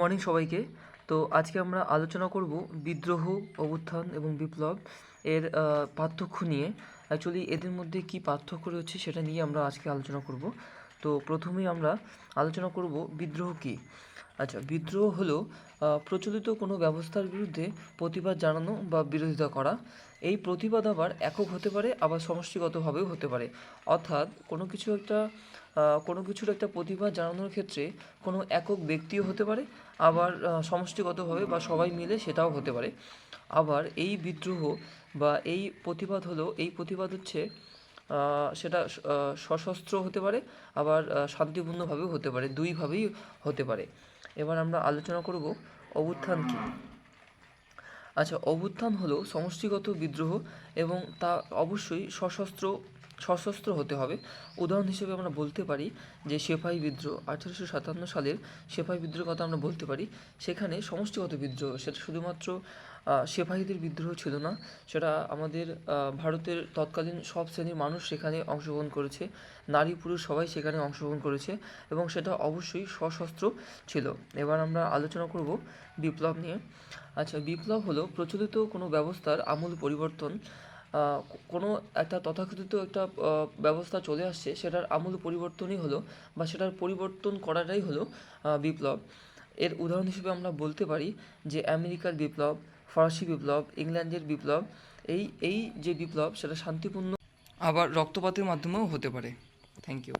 Morning সবাইকে। তো আজকে আমরা আলোচনা করব বিদ্রোহ, অভ্যুত্থান এবং বিপ্লব এর পার্থক্য নিয়ে। অ্যাকচুয়ালি এদের মধ্যে কি পার্থক্য রয়েছে সেটা নিয়ে আমরা আজকে আলোচনা করব। তো প্রথমেই আমরা আলোচনা করব বিদ্রোহ কী? আচ্ছা বিদ্রোহ হলো প্রচলিত কোনো ব্যবস্থার বিরুদ্ধে প্রতিবাদ জানানো বা বিরোধিতা করা। এই প্রতিবাদ আবার একক হতে পারে, আবার সমষ্টিগতভাবেও হতে পারে। অর্থাৎ কোনো কিছু একটা কোনো কিছুর একটা প্রতিবাদ জানানোর ক্ষেত্রে কোনো একক ব্যক্তিও হতে পারে, আবার সমষ্টিগতভাবে বা সবাই মিলে সেটাও হতে পারে। আবার এই বিদ্রোহ বা এই প্রতিবাদ হলো, এই প্রতিবাদ হচ্ছে সেটা সশস্ত্র হতে পারে, আবার শান্তিপূর্ণভাবেও হতে পারে, দুইভাবেই হতে পারে। এবার আমরা আলোচনা করব অভ্যুত্থান কী। আচ্ছা অভ্যুত্থান হলো সমষ্টিগত বিদ্রোহ এবং তা অবশ্যই সশস্ত্র সশস্ত্র হতে হবে। উদাহরণ হিসেবে আমরা বলতে পারি যে সেপাই বিদ্রোহ আঠেরোশো সাতান্ন সালের সেপাই বিদ্রোহের কথা আমরা বলতে পারি। সেখানে সমষ্টিগত বিদ্রোহ, সেটা শুধুমাত্র সেপাহীদের বিদ্রোহ ছিল না, সেটা আমাদের ভারতের তৎকালীন সব শ্রেণির মানুষ সেখানে অংশগ্রহণ করেছে, নারী পুরুষ সবাই সেখানে অংশগ্রহণ করেছে এবং সেটা অবশ্যই সশস্ত্র ছিল। এবার আমরা আলোচনা করব বিপ্লব নিয়ে। আচ্ছা বিপ্লব হলো প্রচলিত কোনো ব্যবস্থার আমূল পরিবর্তন কোনো একটা তথাকথিত একটা ব্যবস্থা চলে আসছে, সেটার আমূল পরিবর্তনই হলো বা সেটার পরিবর্তন করাটাই হলো বিপ্লব। এর উদাহরণ হিসেবে আমরা বলতে পারি যে আমেরিকার বিপ্লব, ফরাসি বিপ্লব, ইংল্যান্ডের বিপ্লব, এই এই যে বিপ্লব, সেটা শান্তিপূর্ণ আবার রক্তপাতের মাধ্যমেও হতে পারে। Thank you